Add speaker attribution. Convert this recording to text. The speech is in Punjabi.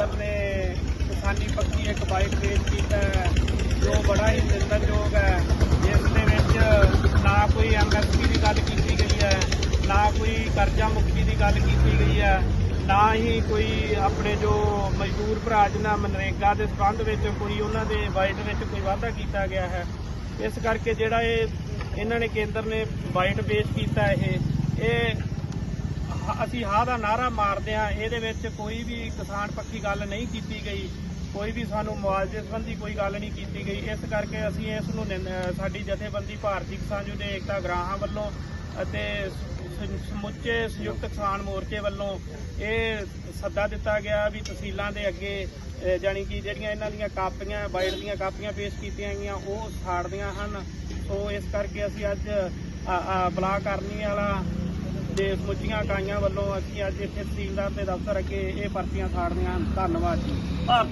Speaker 1: ਕੇਂਦਰ ਨੇ ਕਿਸਾਨੀ ਪੱਖੀ ਇੱਕ ਬਾਈਟ ਪੇਸ਼ ਕੀਤਾ ਹੈ, ਜੋ ਬੜਾ ਹੀ ਨਿੰਦਣਯੋਗ ਹੈ। ਜਿਸ ਦੇ ਵਿੱਚ ਨਾ ਕੋਈ ਐਮਐਸਪੀ ਦੀ ਗੱਲ ਕੀਤੀ ਗਈ ਹੈ ਨਾ ਕੋਈ ਕਰਜ਼ਾ ਮੁਕਤੀ ਦੀ ਗੱਲ ਕੀਤੀ ਗਈ ਹੈ ਨਾ ਹੀ ਕੋਈ ਆਪਣੇ ਜੋ ਮਜ਼ਦੂਰ ਭਰਾ ਜਿਨ੍ਹਾਂ ਮਨਰੇਗਾ ਦੇ ਸੰਬੰਧ ਵਿੱਚ ਕੋਈ ਉਹਨਾਂ ਦੇ ਬਾਈਟ ਵਿੱਚ ਕੋਈ ਵਾਅਦਾ ਕੀਤਾ ਗਿਆ ਹੈ। ਇਸ ਕਰਕੇ ਜਿਹੜਾ ਇਹ ਇਹਨਾਂ ਨੇ ਕੇਂਦਰ ਨੇ ਬਾਈਟ ਪੇਸ਼ ਕੀਤਾ ਇਹ ਇਹ ਅਸੀਂ ਹਾਂ ਦਾ ਨਾਰਾ ਮਾਰਦੇ ਹਾਂ, ਇਹਦੇ ਵਿੱਚ ਕੋਈ ਵੀ ਕਿਸਾਨ ਪੱਖੀ ਗੱਲ ਨਹੀਂ ਕੀਤੀ ਗਈ, ਕੋਈ ਵੀ ਸਾਨੂੰ ਮੁਆਵਜ਼ੇ ਸੰਬੰਧੀ ਕੋਈ ਗੱਲ ਨਹੀਂ ਕੀਤੀ ਗਈ, ਇਸ ਕਰਕੇ ਅਸੀਂ ਇਸ ਨੂੰ ਸਾਡੀ ਜਥੇਬੰਦੀ ਭਾਰਤੀ ਕਿਸਾਨ ਯੂਨੀਅਨ ਏਕਤਾ ਗ੍ਰਾਹਾਂ ਵੱਲੋਂ ਅਤੇ ਸਮੁੱਚੇ ਸੰਯੁਕਤ ਕਿਸਾਨ ਮੋਰਚੇ ਵੱਲੋਂ ਇਹ ਸੱਦਾ ਦਿੱਤਾ ਗਿਆ ਵੀ ਤਹਿਸੀਲਾਂ ਦੇ ਅੱਗੇ, ਅਹ ਜਾਣੀ ਕਿ ਜਿਹੜੀਆਂ ਇਹਨਾਂ ਦੀਆਂ ਕਾਪੀਆਂ ਬਾਈਟ ਦੀਆਂ ਕਾਪੀਆਂ ਪੇਸ਼ ਕੀਤੀਆਂ ਗਈਆਂ, ਉਹ ਸਾੜਦੀਆਂ ਹਨ। ਸੋ ਇਸ ਕਰਕੇ ਅਸੀਂ ਅੱਜ ਆ- ਬਲਾਕ ਕਰਨੀ ਵਾਲਾ ਦੇ ਸਮੁੱਚੀਆਂ ਇਕਾਈਆਂ ਵੱਲੋਂ ਅਸੀਂ ਅੱਜ ਇੱਥੇ ਤਹਿਸੀਲਦਾਰ ਦੇ ਦਫ਼ਤਰ ਅੱਗੇ ਇਹ ਪਰਚੀਆਂ ਸਾੜਦੀਆਂ ਹਨ। ਧੰਨਵਾਦ ਜੀ।
Speaker 2: ਭਾਰਤੀ